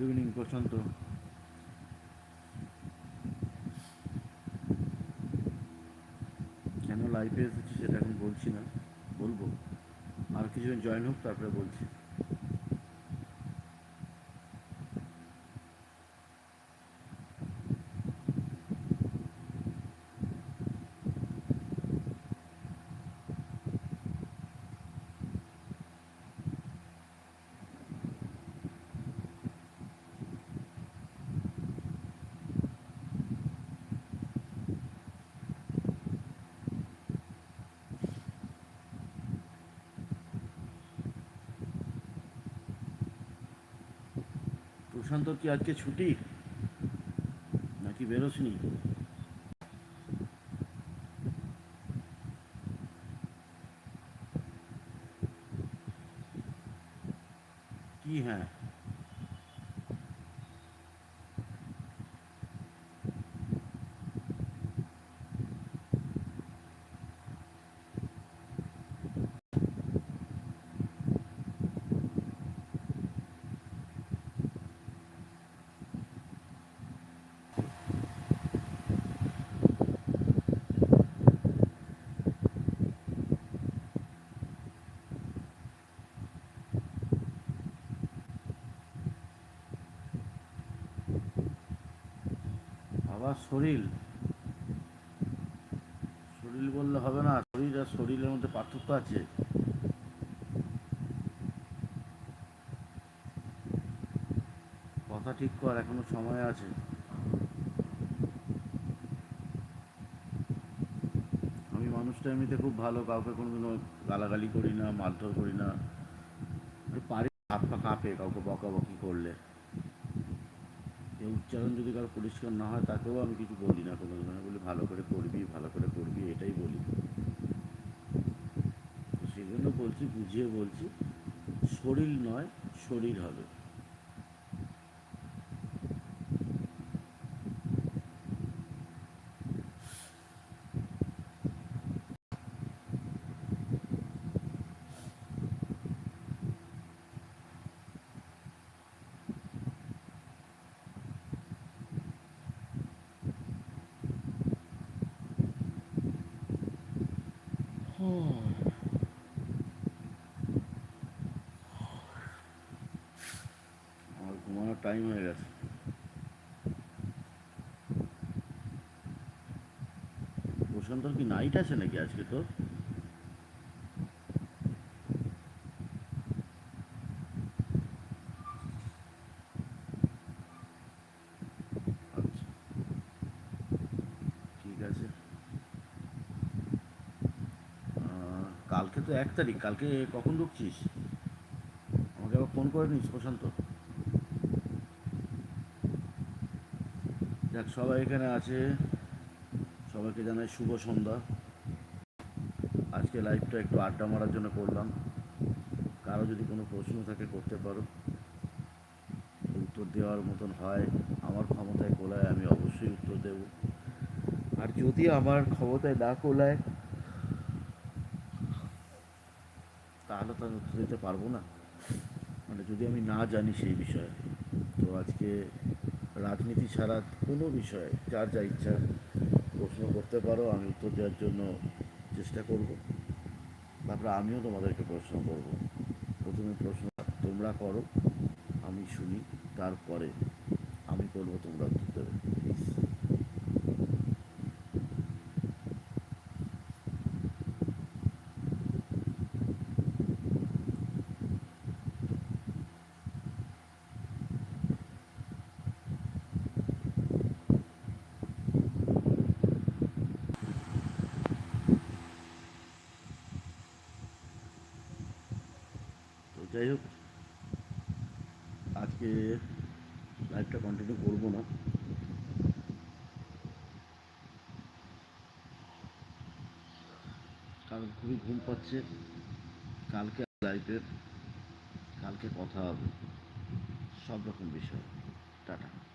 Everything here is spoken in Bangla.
প্রশান্ত কেন লাইফে এসেছি সেটা এখন বলছি না, বলব। আর কিছুজন জয়েন হোক, তারপরে বলছি। প্রশান্ত কি আজকে ছুটি? নাকি বেরোসনি? কি হ্যাঁ? আবার শরীর। শরীর বললে হবে না, শরীর আর শরীরের মধ্যে পার্থক্য আছে। কথা ঠিক কর, এখনও সময় আছে। আমি মানুষটা এমনিতে খুব ভালো, কাউকে কোনোদিনও গালাগালি করি না, মারধর করি না। একটু পারি হাত পা কাঁপে, কাউকে বকাবকি করলে। এই উচ্চারণ যদি কারও পরিষ্কার না হয়, তাকেও আমি কিছু বলি না কোনো দিন বলি, ভালো করে করবি ভালো করে করবি এটাই বলি। সেই জন্য বলছি, বুঝিয়ে বলছি, শরীর নয়, শরীর হবে। আমার ঘুমানোর টাইম হয়ে গেছে। প্রশান্তর কি নাইট আছে নাকি আজকে তো আচ্ছা ঠিক আছে আহ, কালকে তো এক তারিখ, কালকে কখন ঢুকছিস? আমাকে আবার ফোন করে নিস প্রশান্ত। যাক সবাই এখানে আছে। সবাইকে জানাই শুভ সন্ধ্যা। আজকে লাইভটা একটু আড্ডা মারার জন্য করলাম। কারও যদি কোনো প্রশ্ন থাকে করতে পারো। উত্তর দেওয়ার মতন হয়, আমার ক্ষমতায় কোলায় আমি অবশ্যই উত্তর দেব। আর যদি আমার ক্ষমতায় না কোলায় তাহলে তো আমি উত্তর দিতে পারব না। মানে যদি আমি না জানি সেই বিষয়ে, তো আজকে রাজনীতি ছাড়া কোনো বিষয়ে যার যা ইচ্ছা প্রশ্ন করতে পারো, আমি উত্তর দেওয়ার জন্য চেষ্টা করব। তারপরে আমিও তোমাদেরকে প্রশ্ন করব। প্রথমে প্রশ্ন, তোমরা করো, আমি শুনি, তারপরে আমি করব, তোমরা উত্তর প্লিজ তো যাই হোক আজকে লাইভটা কন্টিনিউ করব না। কারণ খুবই ঘুম পাচ্ছে। কালকে লাইভের কালকে কথা হবে। সব রকম বিষয়। টাটা।